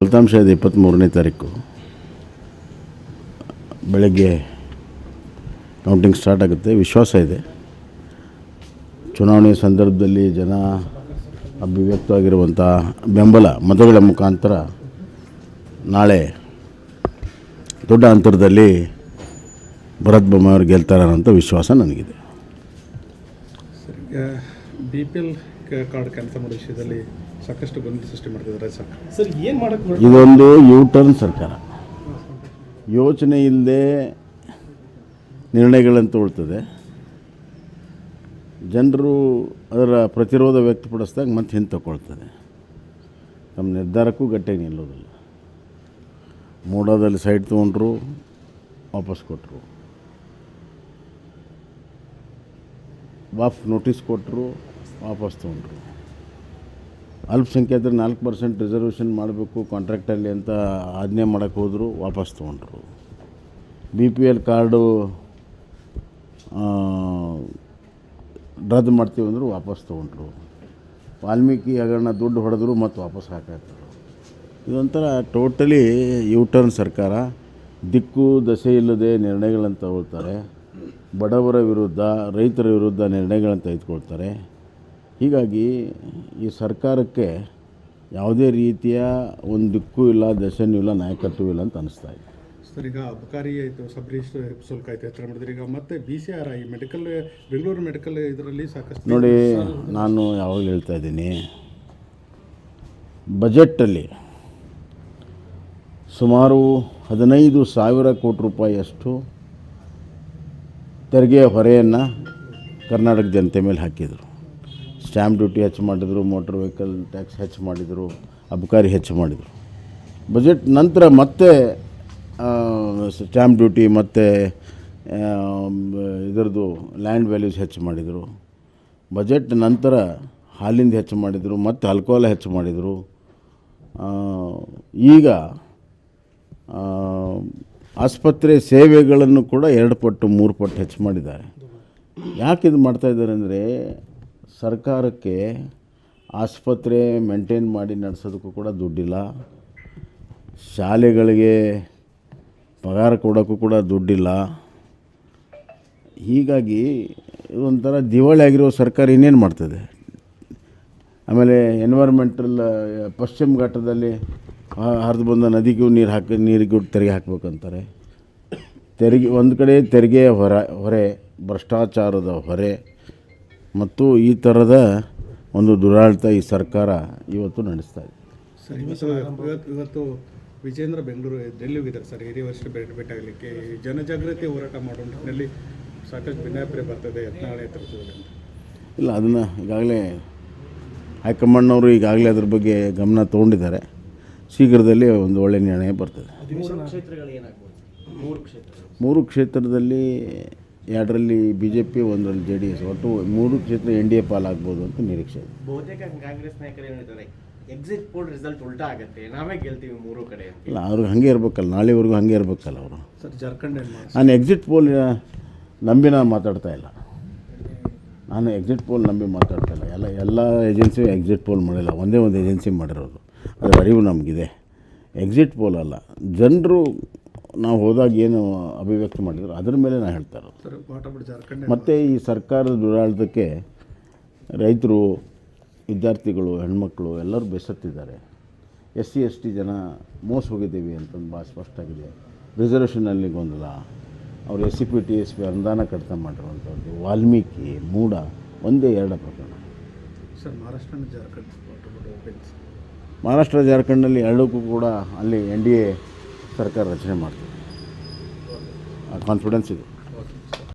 ಫಲಿತಾಂಶ ಇದೆ ಇಪ್ಪತ್ತ್ಮೂರನೇ ತಾರೀಕು ಬೆಳಗ್ಗೆ ಕೌಂಟಿಂಗ್ ಸ್ಟಾರ್ಟ್ ಆಗುತ್ತೆ. ವಿಶ್ವಾಸ ಇದೆ. ಚುನಾವಣೆ ಸಂದರ್ಭದಲ್ಲಿ ಜನ ಅಭಿವ್ಯಕ್ತವಾಗಿರುವಂಥ ಬೆಂಬಲ ಮತಗಳ ಮುಖಾಂತರ ನಾಳೆ ದೊಡ್ಡ ಅಂತರದಲ್ಲಿ ಭರತ್ ಅವರು ಗೆಲ್ತಾರೆ ಅನ್ನೋಂಥ ವಿಶ್ವಾಸ ನನಗಿದೆ. ಬಿ ಪಿ ಎಲ್ ಕಾರ್ಡ್ ಕೆಲಸ ಮಾಡೋ ವಿಷಯದಲ್ಲಿ ಸಾಕಷ್ಟು ಗೊಂದಲ ಸೃಷ್ಟಿ ಮಾಡ್ತಿದ್ದಾರೆ ಸರ್. ಸರ್ ಏನು ಮಾಡೋಕ್ಕೆ ಇದೊಂದು ಯೂ ಟರ್ನ್ ಸರ್ಕಾರ. ಯೋಚನೆ ಇಲ್ಲದೆ ನಿರ್ಣಯಗಳನ್ನು ತಗೊಳ್ತದೆ. ಜನರು ಅದರ ಪ್ರತಿರೋಧ ವ್ಯಕ್ತಪಡಿಸಿದಾಗ ಮತ್ತೆ ಹಿಂದೆ ತಗೊಳ್ತದೆ. ನಮ್ಮ ನಿರ್ಧಾರಕ್ಕೂ ಗಟ್ಟಿಯಾಗಿ ನಿಲ್ಲೋದಿಲ್ಲ. ಮೂಡಾದಲ್ಲಿ ಸೈಡ್ ತೊಗೊಂಡ್ರು ವಾಪಸ್ ಕೊಟ್ಟರು ವಾಫ್ ನೋಟಿಸ್ ಕೊಟ್ಟರು ವಾಪಸ್ ತೊಗೊಂಡ್ರು. ಅಲ್ಪಸಂಖ್ಯಾತರು ನಾಲ್ಕು ಪರ್ಸೆಂಟ್ ರಿಸರ್ವೇಷನ್ ಮಾಡಬೇಕು ಕಾಂಟ್ರಾಕ್ಟಲ್ಲಿ ಅಂತ ಆಜ್ಞೆ ಮಾಡೋಕ್ಕೆ ಹೋದರು, ವಾಪಸ್ ತೊಗೊಂಡ್ರು. ಬಿ ಪಿ ಎಲ್ ಕಾರ್ಡು ರದ್ದು ಮಾಡ್ತೀವಿ ಅಂದರು ವಾಪಸ್ ತೊಗೊಂಡ್ರು. ವಾಲ್ಮೀಕಿ ಹಗರಣ ದುಡ್ಡು ಹೊಡೆದ್ರು ಮತ್ತು ವಾಪಸ್ ಹಾಕಾಕ್ತಾರೆ ಇದೊಂಥರ ಟೋಟಲಿ ಯು ಟರ್ನ್ ಸರ್ಕಾರ. ದಿಕ್ಕು, ದಸೆ ಇಲ್ಲದೆ ನಿರ್ಣಯಗಳನ್ನು ತಗೊಳ್ತಾರೆ. ಬಡವರ ವಿರುದ್ಧ, ರೈತರ ವಿರುದ್ಧ ನಿರ್ಣಯಗಳನ್ನು ತೆಗೆದುಕೊಳ್ತಾರೆ. ಹೀಗಾಗಿ ಈ ಸರ್ಕಾರಕ್ಕೆ ಯಾವುದೇ ರೀತಿಯ ಒಂದು ದಿಕ್ಕೂ ಇಲ್ಲ ದಶನೂ ಇಲ್ಲ ನಾಯಕತ್ವವೂ ಇಲ್ಲ ಅಂತ ಅನಿಸ್ತಾ ಇದೆ. ಸರ್ ಈಗ ಅಬಕಾರಿ ಆಯಿತು ಸಬ್ ರಿಜಿಸ್ಟರ್ ಶುಲ್ಕ ಆಯಿತು ಹೆಚ್ಚಳ ಮಾಡಿದ್ರೆ. ಈಗ ಮತ್ತೆ B C R I medical Bengaluru medical ಇದರಲ್ಲಿ ಸಾಕಷ್ಟು ನೋಡಿ ನಾನು ಯಾವಾಗ ಹೇಳ್ತಾ ಇದ್ದೀನಿ ಬಜೆಟ್ಟಲ್ಲಿ ಸುಮಾರು ಹದಿನೈದು ಸಾವಿರ ಕೋಟಿ ರೂಪಾಯಿಯಷ್ಟು ತೆರಿಗೆಯ ಹೊರೆಯನ್ನು ಕರ್ನಾಟಕ ಜನತೆ ಮೇಲೆ ಹಾಕಿದರು. ಸ್ಟ್ಯಾಂಪ್ ಡ್ಯೂಟಿ ಹೆಚ್ಚು ಮಾಡಿದರು, ಮೋಟ್ರ್ ವೆಹಿಕಲ್ ಟ್ಯಾಕ್ಸ್ ಹೆಚ್ಚು ಮಾಡಿದರು, ಅಬಕಾರಿ ಹೆಚ್ಚು ಮಾಡಿದರು. ಬಜೆಟ್ ನಂತರ ಮತ್ತೆ ಸ್ಟ್ಯಾಂಪ್ ಡ್ಯೂಟಿ ಮತ್ತು ಇದರದ್ದು ಲ್ಯಾಂಡ್ ವ್ಯಾಲ್ಯೂಸ್ ಹೆಚ್ಚು ಮಾಡಿದರು. ಬಜೆಟ್ ನಂತರ ಹಾಲಿಂದ ಹೆಚ್ಚು ಮಾಡಿದರು, ಮತ್ತು ಆಲ್ಕೋಹಾಲ್ ಹೆಚ್ಚು ಮಾಡಿದರು. ಈಗ ಆಸ್ಪತ್ರೆ ಸೇವೆಗಳನ್ನು ಕೂಡ ಎರಡು ಪಟ್ಟು, ಮೂರು ಪಟ್ಟು ಹೆಚ್ಚು ಮಾಡಿದ್ದಾರೆ. ಯಾಕೆ ಇದು ಮಾಡ್ತಾ ಇದ್ದಾರೆ ಅಂದರೆ ಸರ್ಕಾರಕ್ಕೆ ಆಸ್ಪತ್ರೆ ಮೇಂಟೈನ್ ಮಾಡಿ ನಡೆಸೋದಕ್ಕೂ ಕೂಡ ದುಡ್ಡಿಲ್ಲ. ಶಾಲೆಗಳಿಗೆ ಪಗಾರ ಕೊಡೋಕ್ಕೂ ಕೂಡ ದುಡ್ಡಿಲ್ಲ. ಹೀಗಾಗಿ ಒಂಥರ ದಿವಾಳಿ ಆಗಿರೋ ಸರ್ಕಾರ ಇನ್ನೇನು ಮಾಡ್ತದೆ? ಆಮೇಲೆ ಎನ್ವೈರ್ಮೆಂಟಲ್ ಪಶ್ಚಿಮ ಘಟ್ಟದಲ್ಲಿ ಹರಿದು ಬಂದ ನದಿಗೂ ನೀರು ಹಾಕಿ, ನೀರಿಗೂ ತೆರಿಗೆ ಹಾಕ್ಬೇಕಂತಾರೆ. ತೆರಿಗೆ, ಒಂದು ಕಡೆ ತೆರಿಗೆಯ ಹೊರ, ಹೊರೆ, ಭ್ರಷ್ಟಾಚಾರದ ಹೊರೆ ಮತ್ತು ಈ ಥರದ ಒಂದು ದುರಾಡಳಿತ ಈ ಸರ್ಕಾರ ಇವತ್ತು ನಡೆಸ್ತಾ ಇದೆ. ಸರ್ ಇವತ್ತು ಇವತ್ತು ಇವತ್ತು ವಿಜೇಂದ್ರ ಬೆಂಗಳೂರು ಡೆಲ್ಲಿ ಹೋಗಿದ್ದಾರೆ ಸರ್ ಹಿರಿಯ ವರ್ಷ ಭೇಟಿ ಭೇಟಿಯಾಗಲಿಕ್ಕೆ. ಈ ಜನಜಾಗೃತಿ ಹೋರಾಟ ಮಾಡೋ ನಿಟ್ಟಿನಲ್ಲಿ ಸಾಕಷ್ಟು ಭಿನ್ನಾಭಿಪ್ರಾಯ ಬರ್ತದೆ ಯತ್ನಾಳೆ ಇಲ್ಲ ಅದನ್ನು ಈಗಾಗಲೇ ಹೈಕಮಾಂಡ್ನವರು ಈಗಾಗಲೇ ಅದ್ರ ಬಗ್ಗೆ ಗಮನ ತೊಗೊಂಡಿದ್ದಾರೆ. ಶೀಘ್ರದಲ್ಲಿ ಒಂದು ಒಳ್ಳೆಯ ನಿರ್ಣಯ ಬರ್ತದೆ. ಮೂರು ಕ್ಷೇತ್ರಗಳು ಏನಾಗ್ಬೋದು? ಮೂರು ಕ್ಷೇತ್ರಗಳು. ಮೂರು ಕ್ಷೇತ್ರದಲ್ಲಿ ಎರಡರಲ್ಲಿ ಬಿ ಜೆ ಪಿ ಒಂದರಲ್ಲಿ ಜೆ ಡಿ ಎಸ್ ಒಟ್ಟು ಮೂರು ಕ್ಷೇತ್ರ ಎನ್ ಡಿ ಎ ಪಾಲಾಗ್ಬೋದು ಅಂತ ನಿರೀಕ್ಷೆ ಇದೆ. ಬಹುತೇಕ ಕಾಂಗ್ರೆಸ್ ನಾಯಕರು ಏನಿದ್ದಾರೆ ಎಕ್ಸಿಟ್ ಪೋಲ್ ರಿಸಲ್ಟ್ ಉಲ್ಟಾ ಆಗುತ್ತೆ ನಾವೇ ಗೆಲ್ತೀವಿ ಮೂರು ಕಡೆ ಅಂತ. ಇಲ್ಲ ಅವ್ರಿಗೆ ಹಾಗೆ ಇರ್ಬೇಕಲ್ಲ ನಾಳೆವರೆಗೂ ಹಾಗೆ ಇರಬೇಕಲ್ಲ ಅವರು. ಸರ್ ಜಾರ್ಖಂಡ್ ನಾನು ಎಕ್ಸಿಟ್ ಪೋಲ್ ನಂಬಿ ನಾನು ಮಾತಾಡ್ತಾ ಇಲ್ಲ. ನಾನು ಎಕ್ಸಿಟ್ ಪೋಲ್ ನಂಬಿ ಮಾತಾಡ್ತಾ ಇಲ್ಲ. ಎಲ್ಲ ಎಲ್ಲ ಏಜೆನ್ಸಿ ಎಕ್ಸಿಟ್ ಪೋಲ್ ಮಾಡಿಲ್ಲ ಒಂದೇ ಒಂದು ಏಜೆನ್ಸಿ ಮಾಡಿರೋದು. ಅದರ ಅರಿವು ನಮಗಿದೆ. ಎಕ್ಸಿಟ್ ಪೋಲ್ ಅಲ್ಲ ಜನರು ನಾವು ಹೋದಾಗ ಏನು ಅಭಿವ್ಯಕ್ತಿ ಮಾಡಿದ್ರು ಅದ್ರ ಮೇಲೆ ನಾನು ಹೇಳ್ತಾ ಇರೋದು. ಮತ್ತು ಈ ಸರ್ಕಾರದ ದುರಾಡಳಿತಕ್ಕೆ ರೈತರು ವಿದ್ಯಾರ್ಥಿಗಳು ಹೆಣ್ಮಕ್ಳು ಎಲ್ಲರೂ ಬೆಸತ್ತಿದ್ದಾರೆ. ಎಸ್ ಸಿ ಎಸ್ ಟಿ ಜನ ಮೋಸ ಹೋಗಿದ್ದೀವಿ ಅಂತಂದು ಭಾಳ ಸ್ಪಷ್ಟ ಆಗಿದೆ. ರಿಸರ್ವೇಷನಲ್ಲಿ ಗೊಂದಲ. ಅವರು S C P T S P ಅನುದಾನ ಕಡಿತ ಮಾಡಿರುವಂಥದ್ದು ವಾಲ್ಮೀಕಿ ಮೂಡ ಒಂದೇ ಎರಡು ಪ್ರಕರಣ. ಸರ್ ಮಹಾರಾಷ್ಟ್ರ ಜಾರ್ಖಂಡ್ ಮಹಾರಾಷ್ಟ್ರ ಜಾರ್ಖಂಡಲ್ಲಿ ಎರಡಕ್ಕೂ ಕೂಡ ಅಲ್ಲಿ ಎನ್ ಡಿ ಎ ಸರ್ಕಾರ ರಚನೆ ಮಾಡ್ತೀವಿ ಕಾನ್ಫಿಡೆನ್ಸ್ ಇದೆ.